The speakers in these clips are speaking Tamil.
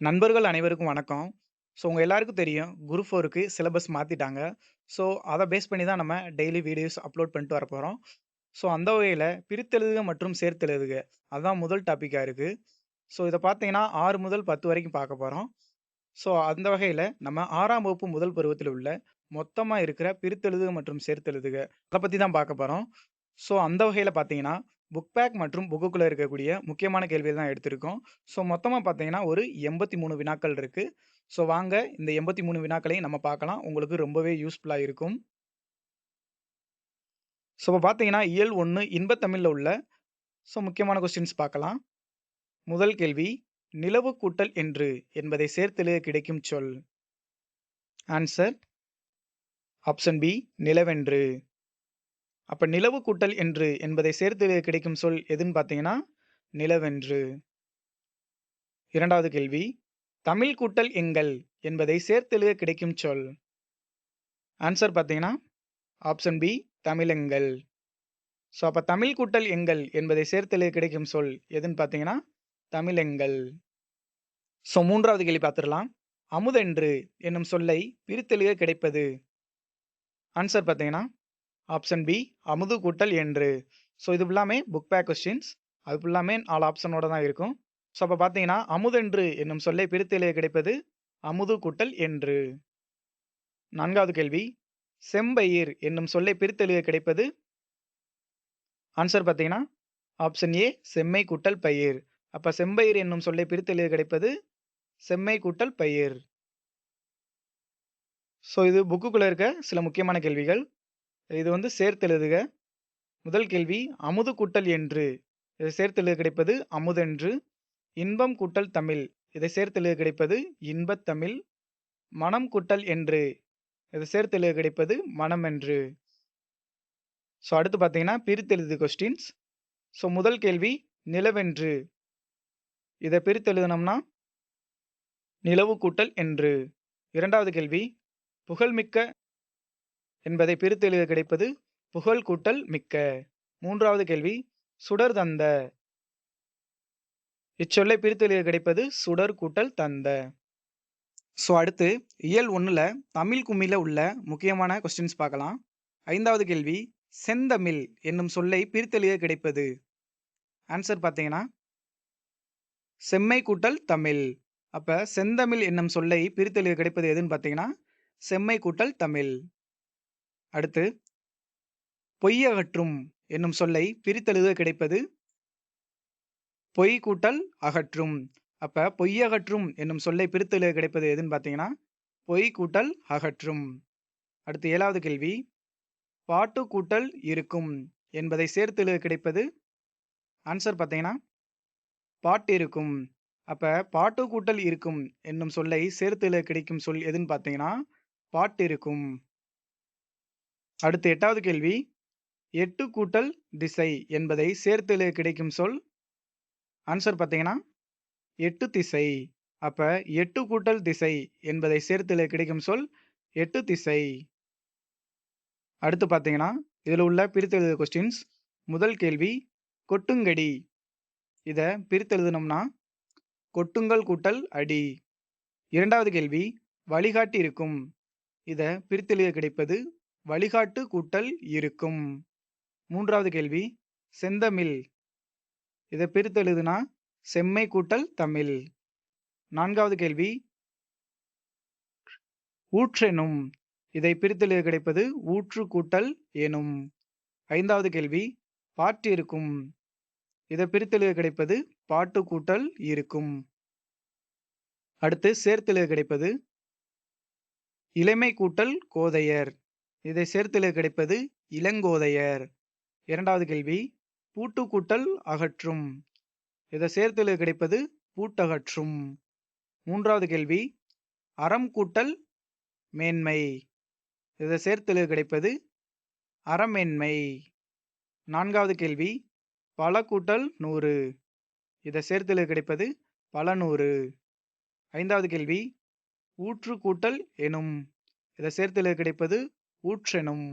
நண்பர்கள் அனைவருக்கும் வணக்கம். ஸோ உங்கள் எல்லாருக்கும் தெரியும். குரூப் ஃபோருக்கு சிலபஸ் மாற்றிட்டாங்க ஸோ அதை பேஸ் பண்ணி தான் நம்ம டெய்லி வீடியோஸ் அப்லோட் பண்ணிட்டு போகிறோம் ஸோ அந்த வகையில் பிரித்தெழுதுக மற்றும் சேர்த்தெழுதுக. அதுதான் முதல் டாப்பிக்காக இருக்குது ஸோ இதை பார்த்தீங்கன்னா ஆறு முதல் 10 வரைக்கும் பார்க்க போகிறோம் ஸோ அந்த வகையில் நம்ம ஆறாம் வகுப்பு முதல் பருவத்தில் உள்ள மொத்தமாக இருக்கிற பிரித்தெழுதுக மற்றும் சேர்த்தெழுதுக அதை பற்றி தான் பார்க்க போகிறோம் ஸோ அந்த வகையில் பார்த்தீங்கன்னா, புக் பேக் மற்றும் புக்குக்குள்ளே இருக்கக்கூடிய முக்கியமான கேள்விகள் தான் எடுத்திருக்கோம். ஸோ மொத்தமாக பார்த்தீங்கன்னா, ஒரு 83 வினாக்கள் இருக்குது ஸோ வாங்க இந்த 83 வினாக்களையும் நம்ம பார்க்கலாம். உங்களுக்கு ரொம்பவே யூஸ்ஃபுல்லாக இருக்கும். ஸோ இப்போ பார்த்தீங்கன்னா, இயல் ஒன்று இன்பத்தமிழில் உள்ள ஸோ முக்கியமான கொஸ்டின்ஸ் பார்க்கலாம். முதல் கேள்வி, நிலவு கூட்டல் என்று என்பதை சேர்த்தெழுத கிடைக்கும் சொல். ஆன்சர் ஆப்ஷன் பி நிலவென்று. அப்போ நிலவு கூட்டல் என்று என்பதை சேர்த்து கிடைக்கும் சொல் எதுன்னு பார்த்தீங்கன்னா, நிலவென்று. இரண்டாவது கேள்வி, தமிழ் கூட்டல் எங்கள் என்பதை சேர்த்தெழுக கிடைக்கும் சொல். ஆன்சர் பார்த்தீங்கன்னா, ஆப்ஷன் பி தமிழெங்கள். ஸோ அப்போ தமிழ் கூட்டல் எங்கள் என்பதை சேர்த்தெழுக கிடைக்கும் சொல் எதுன்னு பார்த்தீங்கன்னா, தமிழெங்கள். ஸோ மூன்றாவது கேள்வி பார்த்துடலாம் அமுதென்று என்னும் சொல்லை பிரித்தெழுக கிடைப்பது. ஆன்சர் பார்த்தீங்கன்னா, ஆப்ஷன் பி அமுது கூட்டல் என்று. ஸோ இது ஃபுல்லாமே புக் பேக் கொஸ்டின்ஸ். அது ஃபுல்லாமே நாலு ஆப்ஷனோட தான் இருக்கும். ஸோ அப்போ பார்த்தீங்கன்னா, அமுதென்று என்னும் சொல்லை பிரித்தெழுத கிடைப்பது அமுது கூட்டல் என்று. நான்காவது கேள்வி, செம்பயிர் என்னும் சொல்லை பிரித்தெழுக கிடைப்பது. ஆன்சர் பார்த்தீங்கன்னா, ஆப்ஷன் ஏ செம்மை கூட்டல் பயிர். அப்போ செம்பயிர் என்னும் சொல்லை பிரித்தெழுக கிடைப்பது செம்மை கூட்டல் பயிர். ஸோ இது புக்குக்குள்ளே இருக்க சில முக்கியமான கேள்விகள். இது வந்து சேர்த்தெழுதுக. முதல் கேள்வி, அமுது கூட்டல் என்று இதை சேர்த்தெழுது கிடைப்பது அமுதென்று. இன்பம் கூட்டல் தமிழ் இதை சேர்த்தெழுது கிடைப்பது இன்பத்தமிழ். மனம் கூட்டல் என்று இதை சேர்த்தெழுது கிடைப்பது மனம் என்று ஸோ அடுத்து பார்த்தீங்கன்னா, பிரித்தெழுது கொஸ்டின்ஸ். ஸோ முதல் கேள்வி, நிலவென்று இதை பிரித்தெழுதினோம்னா நிலவு கூட்டல் என்று. இரண்டாவது கேள்வி, புகழ்மிக்க என்பதை பிரித்தெழுத கிடைப்பது புகழ் கூட்டல் மிக்க. மூன்றாவது கேள்வி, சுடர் தந்த இச்சொல்லை பிரித்தெழுத கிடைப்பது சுடர் கூட்டல் தந்த. ஸோ அடுத்து இயல் ஒன்றில் தமிழ் கும்மியில் உள்ள முக்கியமான கொஸ்டின்ஸ் பார்க்கலாம். ஐந்தாவது கேள்வி, செந்தமிழ் என்னும் சொல்லை பிரித்தெழுத கிடைப்பது. ஆன்சர் பார்த்தீங்கன்னா, செம்மை கூட்டல் தமிழ். அப்போ செந்தமிழ் என்னும் சொல்லை பிரித்தெழுத கிடைப்பது எதுன்னு பார்த்தீங்கன்னா, செம்மை கூட்டல் தமிழ். அடுத்து, பொய்யகற்றும் என்னும் சொல்லை பிரித்தெழுத கிடைப்பது பொய் கூட்டல் அகற்றும். அப்ப பொய்யகற்றும் என்னும் சொல்லை பிரித்தெழுத கிடைப்பது எதுன்னு பார்த்தீங்கன்னா, பொய் கூட்டல் அகற்றும். அடுத்து ஏழாவது கேள்வி, பாட்டு கூட்டல் இருக்கும் என்பதை சேர்த்தெழுத கிடைப்பது. ஆன்சர் பார்த்தீங்கன்னா, பாட்டிருக்கும். அப்ப பாட்டு கூட்டல் இருக்கும் என்னும் சொல்லை சேர்த்தெழுத கிடைக்கும் சொல் எதுன்னு பார்த்தீங்கன்னா, பாட்டு இருக்கும் அடுத்து எட்டாவது கேள்வி, எட்டு கூட்டல் திசை என்பதை சேர்த்தெழுத கிடைக்கும் சொல். ஆன்சர் பார்த்தீங்கன்னா, எட்டு திசை. அப்போ எட்டு கூட்டல் திசை என்பதை சேர்த்தெழுத கிடைக்கும் சொல் எட்டு திசை. அடுத்து பார்த்தீங்கன்னா, இதில் உள்ள பிரித்தெழுது கொஸ்டின்ஸ். முதல் கேள்வி, கொட்டுங்கடி இதை பிரித்தெழுதுனோம்னா, கொட்டுங்கள் கூட்டல் அடி. இரண்டாவது கேள்வி, வழிகாட்டி இருக்கும் இதை பிரித்தெழுத கிடைப்பது வழிகாட்டு கூட்டல் இருக்கும். மூன்றாவது கேள்வி, செந்தமிழ் இதை பிரித்தெழுதுனா செம்மை கூட்டல் தமிழ். நான்காவது கேள்வி, ஊற்றெனும் இதை பிரித்தெழுத கிடைப்பது ஊற்று கூட்டல் எனும். ஐந்தாவது கேள்வி, பாட்டிருக்கும் இதை பிரித்தெழுத கிடைப்பது பாட்டு கூட்டல் இருக்கும். அடுத்து சேர்த்தெழுத கிடைப்பது இளமை கூட்டல் கோதையர் இதை சேர்த்தெழுத கிடைப்பது இளங்கோதையர். இரண்டாவது கேள்வி, பூட்டு கூட்டல் அகற்றும் இதை சேர்த்தெழுத கிடைப்பது பூட்டகற்றும். மூன்றாவது கேள்வி, அறம் கூட்டல் மேன்மை இதை சேர்த்தெழுத கிடைப்பது அறமேன்மை. நான்காவது கேள்வி, பல கூட்டல் நூறு இதை சேர்த்தெழுத கிடைப்பது பல நூறு ஐந்தாவது கேள்வி, ஊற்று கூட்டல் எனும் இதை சேர்த்தெழுத கிடைப்பது ஊற்றெனும்.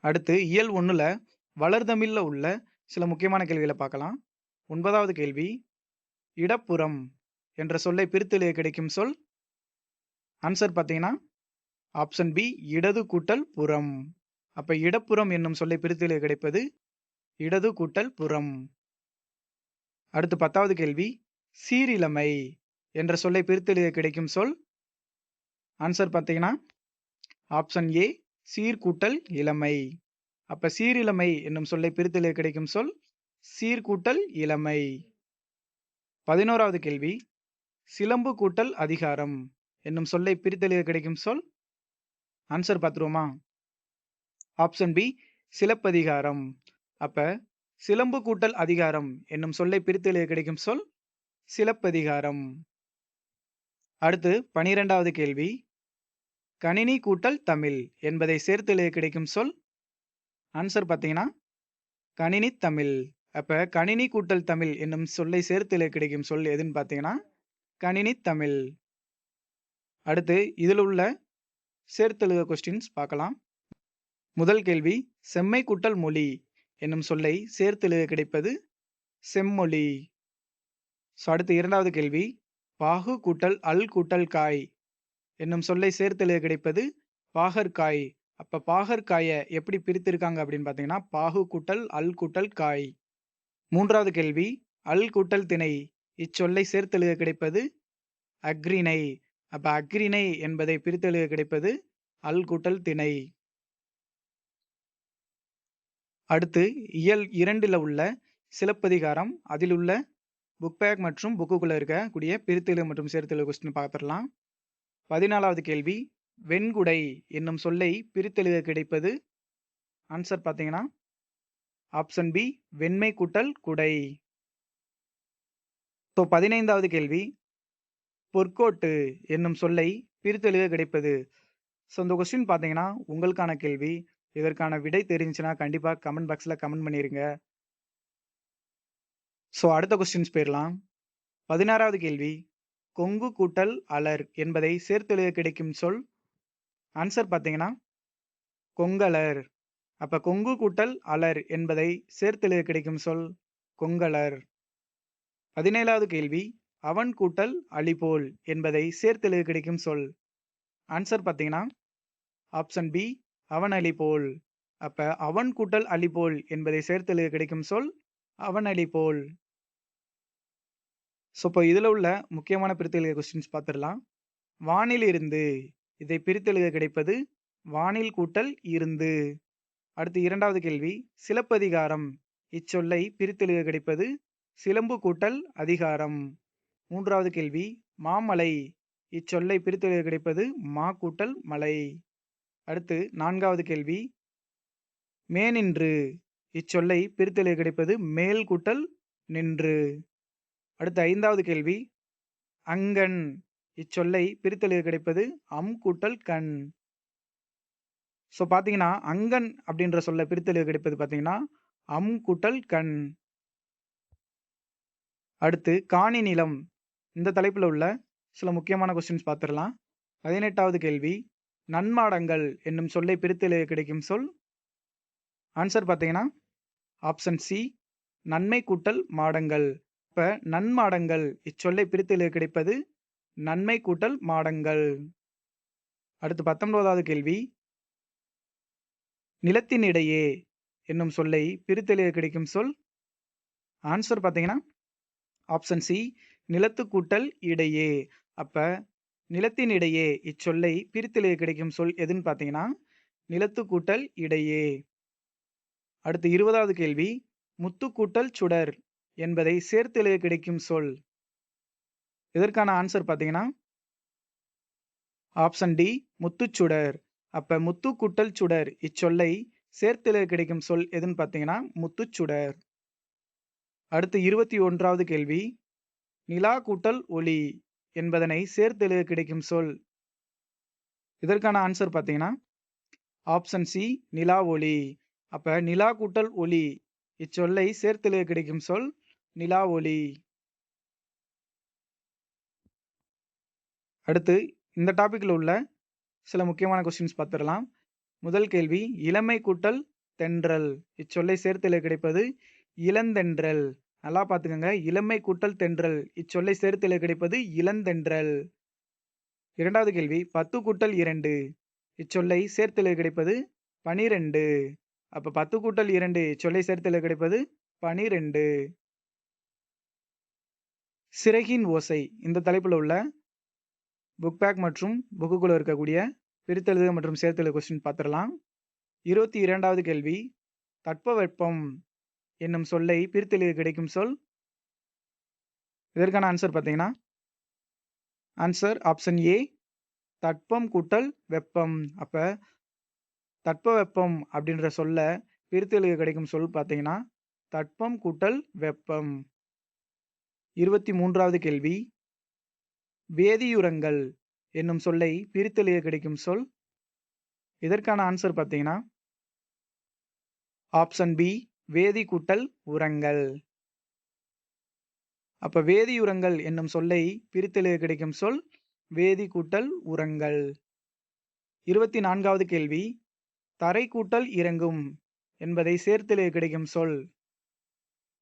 அடுத்து இயல் ஒன்றில் வளர்தமிழில் உள்ள சில முக்கியமான கேள்விகளை பார்க்கலாம். ஒன்பதாவது கேள்வி, இடப்புறம் என்ற சொல்லை பிரித்து கிடைக்கும் சொல் ஆன்சர் பார்த்தீங்கன்னா ஆப்ஷன் பி இடது கூட்டல் புறம் அப்போ இடப்புறம் என்னும் சொல்லை பிரித்து கிடைப்பது இடது கூட்டல் புறம் அடுத்து பத்தாவது கேள்வி சீரிழமை என்ற சொல்லை பிரித்து கிடைக்கும் சொல் ஆன்சர் பார்த்தீங்கன்னா ஆப்ஷன் ஏ சீர்கூட்டல் இளமை. அப்ப சீரிழமை என்னும் சொல்லை பிரித்து கிடைக்கும் சொல் சீர்கூட்டல் இளமை. பதினோராவது கேள்வி சிலம்பு கூட்டல் அதிகாரம் என்னும் சொல்லை பிரித்தெழுத கிடைக்கும் சொல் ஆன்சர் பார்த்துருவோமா? Option B Silappathikaram. அப்ப சிலம்பு கூட்டல் அதிகாரம் என்னும் சொல்லை பிரித்தெழுத கிடைக்கும் சொல் சிலப்பதிகாரம். அடுத்து பனிரெண்டாவது கேள்வி கணினி கூட்டல் தமிழ் என்பதை சேர்த்து எழுத கிடைக்கும் சொல் ஆன்சர் பார்த்தீங்கன்னா கணினி தமிழ். அப்போ கணினி கூட்டல் தமிழ் என்னும் சொல்லை சேர்த்து எழுத கிடைக்கும் சொல் எதுன்னு பார்த்தீங்கன்னா கணினி தமிழ். அடுத்து இதில் உள்ள சேர்த்தெழுத கொஸ்டின்ஸ் பார்க்கலாம். முதல் கேள்வி செம்மை கூட்டல் மொழி என்னும் சொல்லை சேர்த்தெழுத கிடைப்பது செம்மொழி. ஸோ அடுத்து இரண்டாவது கேள்வி பாகு கூட்டல் அல் கூட்டல் காய் என்னும் சொல்லை சேர்த்தெழுத கிடைப்பது பாகற்காய். அப்போ பாகற்காயை எப்படி பிரித்திருக்காங்க அப்படின்னு பார்த்தீங்கன்னா பாகு கூட்டல் அல் கூட்டல் காய். மூன்றாவது கேள்வி அல் கூட்டல் திணை. இச்சொல்லை சேர்த்தெழுத கிடைப்பது அக்ரிணை அப்போ அக்ரிணை என்பதை பிரித்தெழுத கிடைப்பது அல் கூட்டல் திணை. அடுத்து இயல் இரண்டில் உள்ள சிலப்பதிகாரம் அதில் உள்ள புக் பேக் மற்றும் புக்குக்குள்ளே இருக்கக்கூடிய பிரித்தெழு மற்றும் சேர்த்தெழு கொஸ்டின் பார்த்துடலாம். பதினாலாவது கேள்வி. வெண்குடை என்னும் சொல்லை பிரித்தெழுத கிடைப்பது? ஆன்சர் பார்த்தீங்கன்னா ஆப்ஷன் பி வெண்மை கூட்டல் குடை ஸோ பதினைந்தாவது கேள்வி. பொற்கோட்டு என்னும் சொல்லை பிரித்தெழுத கிடைப்பது? ஸோ இந்த கொஸ்டின் பார்த்தீங்கன்னா உங்களுக்கான கேள்வி. இதற்கான விடை தெரிஞ்சுன்னா கண்டிப்பாக கமெண்ட் பாக்ஸில் கமெண்ட் பண்ணிடுங்க ஸோ அடுத்த கொஸ்டின்ஸ் போயிடலாம். பதினாறாவது கேள்வி. கொங்கு கூட்டல் அலர் என்பதை சேர்த்தெழுத கிடைக்கும் சொல் ஆன்சர் பார்த்தீங்கன்னா கொங்கலர். அப்போ கொங்கு கூட்டல் அலர் என்பதை சேர்த்தெழுத கிடைக்கும் சொல் கொங்கலர். பதினேழாவது கேள்வி அவன் கூட்டல் அழிபோல் என்பதை சேர்த்தெழுத கிடைக்கும் சொல் ஆன்சர் பார்த்தீங்கன்னா ஆப்ஷன் பி அவன் அழிபோல். அப்போ அவன் கூட்டல் அழிபோல் என்பதை சேர்த்தெழுத கிடைக்கும் சொல் அவன் அழிபோல். ஸோ இப்போ இதில் உள்ள முக்கியமான பிரித்தெழுக கொஸ்டின்ஸ் பார்த்துடலாம் வானில் இருந்து இதை பிரித்தெழுக கிடைப்பது வானில் கூட்டல் இருந்து. அடுத்து இரண்டாவது கேள்வி சிலப்பதிகாரம். இச்சொல்லை பிரித்தெழுக கிடைப்பது சிலம்பு கூட்டல் அதிகாரம். மூன்றாவது கேள்வி மாமலை. இச்சொல்லை பிரித்தெழுக கிடைப்பது மா கூட்டல் மலை. அடுத்து நான்காவது கேள்வி மேனின்று. இச்சொல்லை பிரித்தெழுக கிடைப்பது மேல் கூட்டல் நின்று. அடுத்து ஐந்தாவது கேள்வி. அங்கன் இச்சொல்லை பிரித்தலில் கிடைப்பது அம் கூட்டல் கண். ஸோ பார்த்தீங்கன்னா அங்கன் அப்படின்ற சொல்ல பிரித்தலில் கிடைப்பது பார்த்தீங்கன்னா அம் கூட்டல் கண். அடுத்து காணி நிலம். இந்த தலைப்பில் உள்ள சில முக்கியமான கொஸ்டின்ஸ் பார்த்துடலாம் பதினெட்டாவது கேள்வி நன்மாடங்கள் என்னும் சொல்லை பிரித்தலில் கிடைக்கும் சொல். ஆன்சர் பார்த்தீங்கன்னா ஆப்ஷன் சி நன்மை கூட்டல் மாடங்கள். இப்போ நன்மாடங்கள். இச்சொல்லை பிரித்தெழுத கிடைப்பது நன்மை கூட்டல் மாடங்கள். அடுத்து பத்தொன்பதாவது கேள்வி. நிலத்தின் இடையே என்னும் சொல்லை பிரித்தெழுத கிடைக்கும் சொல். ஆன்சர் பார்த்தீங்கன்னா ஆப்ஷன் சி நிலத்து கூட்டல் இடையே. அப்போ நிலத்தின் இடையே இச்சொல்லை பிரித்தெழுத கிடைக்கும் சொல் எதுன்னு பார்த்தீங்கன்னா நிலத்து கூட்டல் இடையே. அடுத்து இருபதாவது கேள்வி முத்து கூட்டல் சுடர். என்பதை சேர்த்து எழுத கிடைக்கும் சொல். இதற்கான ஆன்சர் பார்த்தீங்கன்னா ஆப்ஷன் டி முத்துச்சுடர் அப்போ முத்து கூட்டல் சுடர் இச்சொல்லை சேர்த்தெழுத கிடைக்கும் சொல் எதுன்னு பார்த்தீங்கன்னா முத்துச்சுடர் அடுத்து இருபத்தி ஒன்றாவது கேள்வி நிலா கூட்டல் ஒளி என்பதனை சேர்த்தெழுத கிடைக்கும் சொல். இதற்கான ஆன்சர் பார்த்தீங்கன்னா ஆப்ஷன் சி நிலா ஒளி. அப்போ நிலா கூட்டல் ஒளி இச்சொல்லை சேர்த்தெழுத கிடைக்கும் சொல் நிலா ஒளி அடுத்து இந்த டாப்பிக்கில் உள்ள சில முக்கியமான கொஸ்டின்ஸ் பார்த்துடலாம் முதல் கேள்வி இளமை கூட்டல் தென்றல் இச்சொல்லை சேர்த்தில் கிடைப்பது இளந்தென்றல் நல்லா பார்த்துக்கோங்க இளமை கூட்டல் தென்றல். இச்சொல்லை சேர்த்தில் கிடைப்பது இளந்தென்றல். இரண்டாவது கேள்வி 10 கூட்டல் இரண்டு இச்சொல்லை சேர்த்தில் கிடைப்பது பனிரெண்டு அப்போ பத்து கூட்டல் இரண்டு இச்சொல்லை சேர்த்தில் கிடைப்பது 12. சிறகின் ஓசை இந்த தலைப்பில் உள்ள புக் பேக் மற்றும் புக்குக்குள்ள இருக்கக்கூடிய பிரித்தெழுது மற்றும் சேர்த்தெழுது கொஸ்டின் பார்த்துடலாம். 22வது கேள்வி தட்பவெப்பம் என்னும் சொல்லை பிரித்தெழுது கிடைக்கும் சொல்? இதற்கான ஆன்சர் பார்த்தீங்கன்னா ஆன்சர் ஆப்ஷன் ஏ தட்பம் கூட்டல் வெப்பம். அப்போ தட்பவெப்பம் அப்படின்ற சொல்ல பிரித்தெழுது கிடைக்கும் சொல் பார்த்தீங்கன்னா தட்பம் கூட்டல் வெப்பம். 23வது கேள்வி வேதியுரங்கள் என்னும் சொல்லை பிரித்தெளிய கிடைக்கும் சொல்? இதற்கான ஆன்சர் பார்த்தீங்கன்னா ஆப்ஷன் பி வேதி கூட்டல் உரங்கள். அப்ப வேதியுரங்கள் என்னும் சொல்லை பிரித்தெளிய கிடைக்கும் சொல் வேதி கூட்டல் உரங்கள். 24வது கேள்வி தரை கூட்டல் இறங்கும் என்பதை சேர்த்தெழுத கிடைக்கும் சொல்?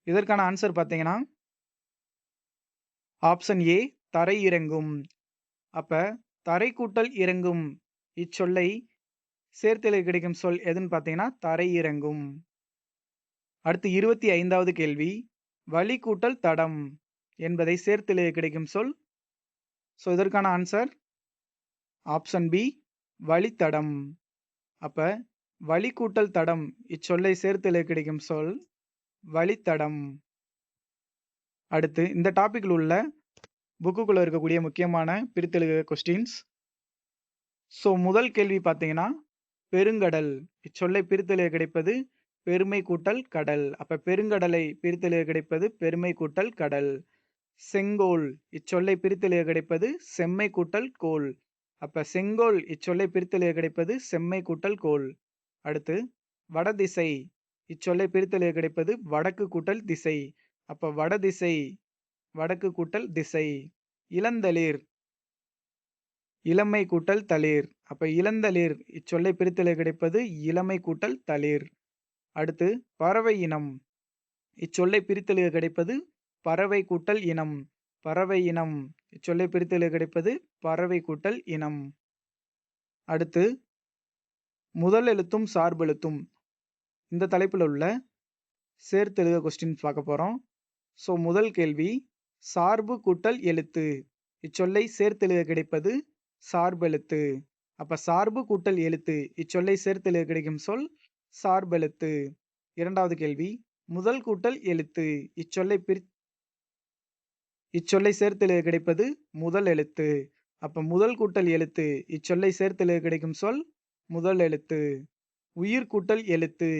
இதற்கான ஆன்சர் பார்த்தீங்கன்னா ஆப்ஷன் ஏ தரை இறங்கும். அப்ப தரை கூட்டல் இறங்கும் இச்சொல்லை சேர்த்தலை கிடைக்கும் சொல் எதுன்னு பார்த்தீங்கன்னா தரை இறங்கும். அடுத்து 25வது கேள்வி வழி கூட்டல் தடம் என்பதை சேர்த்தெழுத கிடைக்கும் சொல்? ஸோ இதற்கான ஆன்சர் ஆப்ஷன் பி வழித்தடம். அப்போ வழி கூட்டல் தடம் இச்சொல்லை சேர்த்து கிடைக்கும் சொல் வழித்தடம். அடுத்து இந்த டாப்பிக்கில் உள்ள புக்குக்குள்ள இருக்கக்கூடிய முக்கியமான பிரித்தெழுக கொஸ்டின்ஸ். ஸோ முதல் கேள்வி பார்த்தீங்கன்னா பெருங்கடல் இச்சொல்லை பிரித்தெழுக கிடைப்பது பெருமை கூட்டல் கடல். அப்போ பெருங்கடலை பிரித்தெழுக கிடைப்பது பெருமை கூட்டல் கடல். செங்கோல் இச்சொல்லை பிரித்தெழுக கிடைப்பது செம்மை கூட்டல் கோல். அப்போ செங்கோல் இச்சொல்லை பிரித்தெழுக கிடைப்பது செம்மை கூட்டல் கோல். அடுத்து வடதிசை இச்சொல்லை பிரித்தெழுக கிடைப்பது வடக்கு கூட்டல் திசை. அப்போ வடதிசை வடக்கு கூட்டல் திசை. இளந்தளிர் இளமை கூட்டல் தளிர். அப்ப இளந்தளிர் இச்சொல்லை பிரித்தலை கிடைப்பது இளமை கூட்டல் தளிர். அடுத்து பறவை இனம் இச்சொல்லை பிரித்தெழுத கிடைப்பது பறவை கூட்டல் இனம். பறவை இனம் இச்சொல்லை பிரித்தெழுத கிடைப்பது பறவை கூட்டல் இனம். அடுத்து முதல் எழுத்தும் சார்பெழுத்தும் இந்த தலைப்பில் உள்ள சேர்த்தெழுத கொஸ்டின் பார்க்க போகிறோம் ஸோ முதல் கேள்வி சார்பு கூட்டல் எழுத்து இச்சொல்லை சேர்த்தெழுத கிடைப்பது சார்பெழுத்து. அப்ப சார்பு கூட்டல் எழுத்து இச்சொல்லை சேர்த்தெழுத கிடைக்கும் சொல் சார்பெழுத்து. இரண்டாவது கேள்வி முதல் கூட்டல் எழுத்து இச்சொல்லை பிரி இச்சொல்லை சேர்த்தெழுத கிடைப்பது முதல் எழுத்து. அப்ப முதல் கூட்டல் எழுத்து இச்சொல்லை சேர்த்தெழுத கிடைக்கும் சொல் முதல் எழுத்து. உயிர் கூட்டல் எழுத்து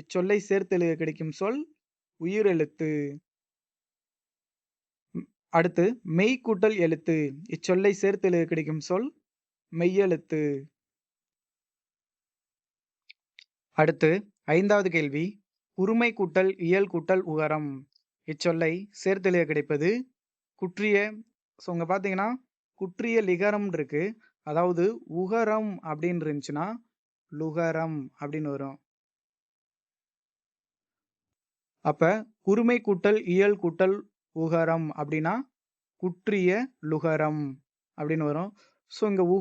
இச்சொல்லை சேர்த்தெழுத கிடைக்கும் சொல் உயிர் எழுத்து அடுத்து மெய் கூட்டல் எழுத்து இச்சொல்லை சேர்த்தெழுத கிடைக்கும் சொல் மெய்யெழுத்து. அடுத்து ஐந்தாவது கேள்வி உருமை கூட்டல் இயல் கூட்டல் உகரம் இச்சொல்லை சேர்த்தெழுத கிடைப்பது குற்றிய ஸோ இங்கே பார்த்தீங்கன்னா குற்றிய லிகரம் இருக்கு. அதாவது உகரம் அப்படின்னு இருந்துச்சுன்னா லுகரம் அப்படின்னு வரும். அப்ப உரிமை கூட்டல் இயல் கூட்டல் உகரம் அப்படின்னா குற்றிய லுகரம் அப்படின்னு வரும். ஸோ இங்கே உ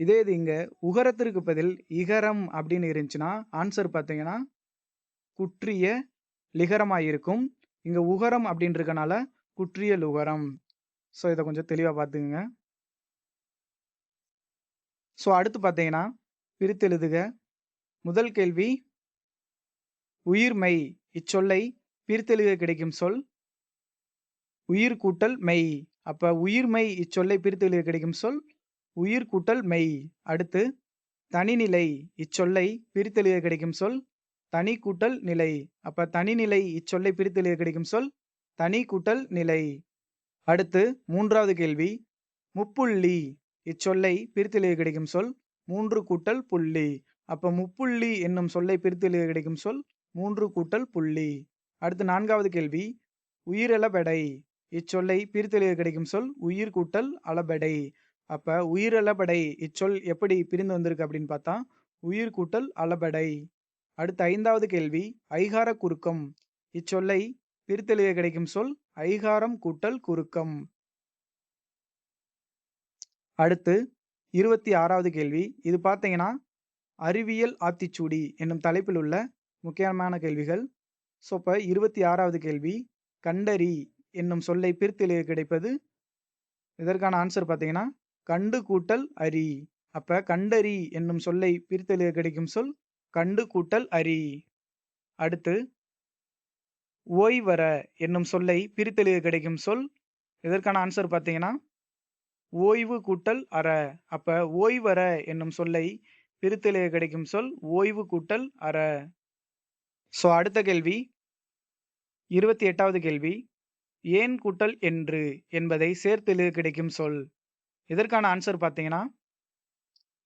இதே இது இங்கே உகரத்திற்கு பதில் இகரம் அப்படின்னு இருந்துச்சுன்னா ஆன்சர் பார்த்தீங்கன்னா குற்றிய லிகரமாக இருக்கும். இங்கே உகரம் அப்படின்றதுனால குற்றிய லுகரம். ஸோ இதை கொஞ்சம் தெளிவாக பார்த்துக்குங்க ஸோ அடுத்து பார்த்தீங்கன்னா பிரித்தெழுதுக. முதல் கேள்வி உயிர்மை இச்சொல்லை பிரித்தெழுக கிடைக்கும் சொல் உயிர் கூட்டல் மெய். அப்ப உயிர்மெய் இச்சொல்லை பிரித்துகளில் கிடைக்கும் சொல் உயிர் கூட்டல் மெய். அடுத்து தனிநிலை இச்சொல்லை பிரித்தெழுத கிடைக்கும் சொல் தனி கூட்டல் நிலை. அப்ப தனிநிலை இச்சொல்லை பிரித்தெழுத கிடைக்கும் சொல் தனி கூட்டல் நிலை. அடுத்து மூன்றாவது கேள்வி முப்புள்ளி இச்சொல்லை பிரித்தெழுத கிடைக்கும் சொல் மூன்று கூட்டல் புள்ளி. அப்ப முப்புள்ளி என்னும் சொல்லை பிரித்தெழுத கிடைக்கும் சொல் மூன்று கூட்டல் புள்ளி. அடுத்து நான்காவது கேள்வி உயிரெழபெடை இச்சொல்லை பிரித்தெழுத கிடைக்கும் சொல் உயிர் கூட்டல் அளபெடை. அப்ப உயிரளபடை இச்சொல் எப்படி பிரிந்து வந்திருக்கு அப்படின்னு பார்த்தா உயிர் கூட்டல் அளபடை. அடுத்து ஐந்தாவது கேள்வி ஐகார குறுக்கம். இச்சொல்லை பிரித்தெழுத கிடைக்கும் சொல் ஐகாரம் கூட்டல் குறுக்கம். அடுத்து இருபத்தி ஆறாவது கேள்வி இது பார்த்தீங்கன்னா அறிவியல் ஆத்திச்சூடி என்னும் தலைப்பில் உள்ள முக்கியமான கேள்விகள். ஸோ இப்போ இருபத்தி ஆறாவது கேள்வி கண்டறி. என்னும் சொல்லை பிரித்தெழுத கிடைப்பது? இதற்கான ஆன்சர் பார்த்தீங்கன்னா கண்டு கூட்டல் அரி. அப்போ கண்டறி என்னும் சொல்லை பிரித்தெழுத கிடைக்கும் சொல் கண்டு கூட்டல் அரி. அடுத்து ஓய்வர என்னும் சொல்லை பிரித்தெழுத கிடைக்கும் சொல் இதற்கான ஆன்சர் பார்த்தீங்கன்னா ஓய்வு கூட்டல் அற. அப்போ ஓய்வர என்னும் சொல்லை பிரித்தெழுத கிடைக்கும் சொல் ஓய்வு கூட்டல் அற. ஸோ அடுத்த கேள்வி இருபத்தி எட்டாவது கேள்வி. ஏன் கூட்டல் என்று என்பதை சேர்த்தெழுத கிடைக்கும் சொல். இதற்கான ஆன்சர் பார்த்தீங்கன்னா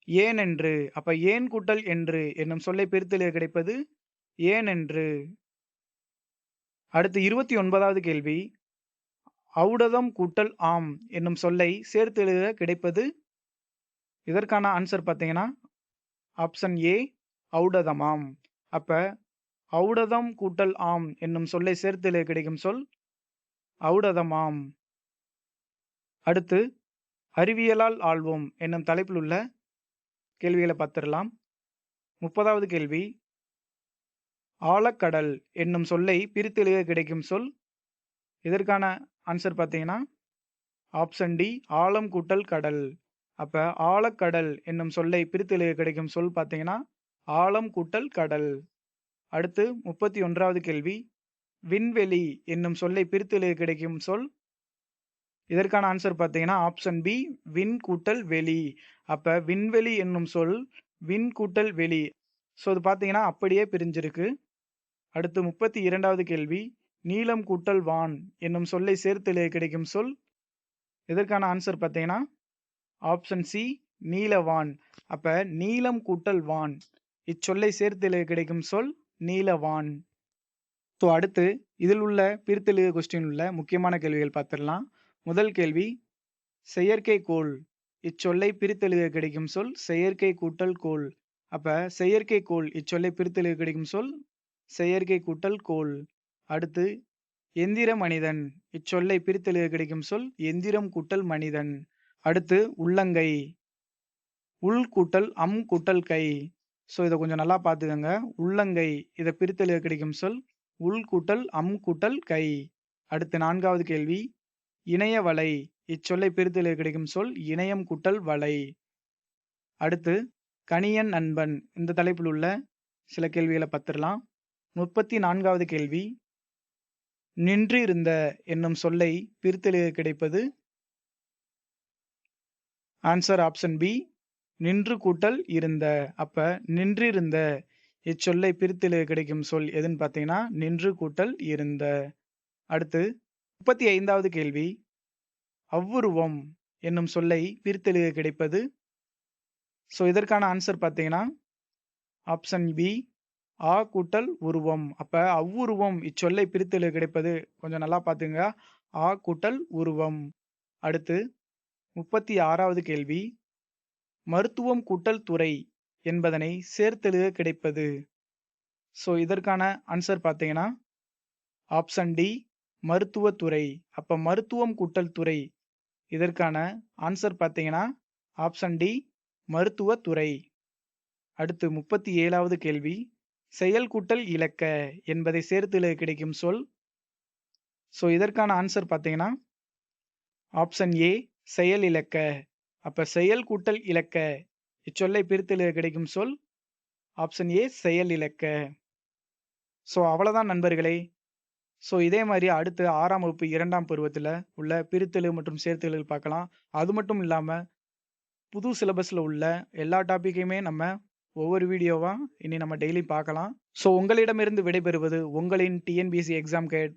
ஏன் என்று. அப்போ ஏன் கூட்டல் என்று என்னும் சொல்லை பிரித்தெழுத கிடைப்பது ஏன் என்று. அடுத்து இருபத்தி ஒன்பதாவது கேள்வி அவுடதம் கூட்டல் ஆம் என்னும் சொல்லை சேர்த்து எழுத கிடைப்பது இதற்கான ஆன்சர் பார்த்தீங்கன்னா ஆப்ஷன் ஏ அவுடதமாம் அப்போ அவுடதம் கூட்டல் ஆம் என்னும் சொல்லை சேர்த்து எழுத கிடைக்கும் சொல் ஔடதமாம் அடுத்து அறிவியலால் ஆழ்வோம் என்னும் தலைப்பில் உள்ள கேள்விகளை பார்த்துடலாம். முப்பதாவது கேள்வி ஆழக்கடல் என்னும் சொல்லை பிரித்து எழுத கிடைக்கும் சொல். இதற்கான ஆன்சர் பார்த்தீங்கன்னா ஆப்ஷன் டி ஆழம் கூட்டல் கடல். அப்போ ஆழக்கடல் என்னும் சொல்லை பிரித்து எழுத கிடைக்கும் சொல் பார்த்தீங்கன்னா ஆழம் கூட்டல் கடல். அடுத்து முப்பத்தி ஒன்றாவது கேள்வி விண்வெளி என்னும் சொல்லை பிரித்தலில் கிடைக்கும் சொல். இதற்கான ஆன்சர் பார்த்தீங்கன்னா ஆப்ஷன் பி விண் கூட்டல் வெளி. அப்போ விண்வெளி என்னும் சொல் விண் கூட்டல் வெளி. ஸோ இது பார்த்தீங்கன்னா அப்படியே பிரிஞ்சிருக்கு. அடுத்து முப்பத்தி இரண்டாவது கேள்வி நீலம் கூட்டல் வான் என்னும் சொல்லை சேர்த்திலே கிடைக்கும் சொல். இதற்கான ஆன்சர் பார்த்தீங்கன்னா ஆப்ஷன் சி நீலவான் அப்போ நீலம் கூட்டல் வான். இச்சொல்லை சேர்த்திலே கிடைக்கும் சொல் நீலவான் ஸோ அடுத்து இதில் உள்ள பிரித்தெழுக கொஸ்டின் உள்ள முக்கியமான கேள்விகள் பார்த்துடலாம். முதல் கேள்வி செயற்கை கோள். இச்சொல்லை பிரித்தெழுக கிடைக்கும் சொல் செயற்கை கூட்டல் கோள். அப்ப செயற்கைக்கோள் இச்சொல்லை பிரித்தெழுக கிடைக்கும் சொல் செயற்கை கூட்டல் கோள். அடுத்து எந்திர மனிதன். இச்சொல்லை பிரித்தெழுக கிடைக்கும் சொல் எந்திரம் கூட்டல் மனிதன். அடுத்து உள்ளங்கை. உள் கூட்டல் அம் கூட்டல் கை. ஸோ இதை கொஞ்சம் நல்லா பார்த்துக்கோங்க. உள்ளங்கை இதை பிரித்தெழுக கிடைக்கும் சொல் உள் கூட்டல் அம் கூட்டல் கை. அடுத்து நான்காவது கேள்வி. இணைய வலை. இச்சொல்லை பிரித்தெழுத கிடைக்கும் சொல் இணையம் கூட்டல் வலை. அடுத்து கணியன் நண்பன். இந்த தலைப்பில் உள்ள சில கேள்விகளை பத்திரலாம் முப்பத்தி நான்காவது கேள்வி. நின்று இருந்த என்னும் சொல்லை பிரித்தெழுத கிடைப்பது? Answer option B. நின்று கூட்டல் இருந்த. அப்ப நின்றிருந்த இச்சொல்லை பிரித்தெழுத கிடைக்கும் சொல் எதுன்னு பார்த்தீங்கன்னா நின்று கூட்டல் இருந்த. அடுத்து முப்பத்தி ஐந்தாவது கேள்வி. அவ்வுருவம் என்னும் சொல்லை பிரித்தெழுக கிடைப்பது. ஸோ இதற்கான ஆன்சர் பார்த்தீங்கன்னா ஆப்ஷன் பி ஆ கூட்டல் உருவம். அப்போ அவ்வுருவம் இச்சொல்லை பிரித்தெழு கிடைப்பது. கொஞ்சம் நல்லா பார்த்துங்க. ஆ கூட்டல் உருவம். அடுத்து முப்பத்தி ஆறாவது கேள்வி. மருத்துவம் கூட்டல் துறை என்பதனை சேர்த்தெழுத கிடைப்பது. ஸோ இதற்கான ஆன்சர் பார்த்தீங்கன்னா ஆப்ஷன் டி மருத்துவத்துறை அப்போ மருத்துவம் கூட்டல் துறை. இதற்கான ஆன்சர் பார்த்தீங்கன்னா ஆப்ஷன் டி மருத்துவத்துறை அடுத்து முப்பத்தி ஏழாவது கேள்வி செயல் கூட்டல் இலக்க என்பதை சேர்த்து கிடைக்கும் சொல். ஸோ இதற்கான ஆன்சர் பார்த்தீங்கன்னா ஆப்ஷன் ஏ செயல் இலக்க. அப்போ செயல் கூட்டல் இலக்க இச்சொல்லை பிரித்து கிடைக்கும் சொல் ஆப்ஷன் ஏ செயல் இலக்க. ஸோ அவ்வளோதான் நண்பர்களே. ஸோ இதே மாதிரி அடுத்து ஆறாம் வகுப்பு இரண்டாம் பருவத்தில் உள்ள பிரித்தெழு மற்றும் சேர்த்தெழு பார்க்கலாம். அது மட்டும் இல்லாமல் புது சிலபஸில் உள்ள எல்லா டாப்பிக்கையுமே நம்ம ஒவ்வொரு வீடியோவாக இனி நம்ம டெய்லி பார்க்கலாம். ஸோ உங்களிடமிருந்து விடைபெறுவது உங்களின் டிஎன்பிஎஸ்சி எக்ஸாம் கைட்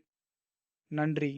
நன்றி.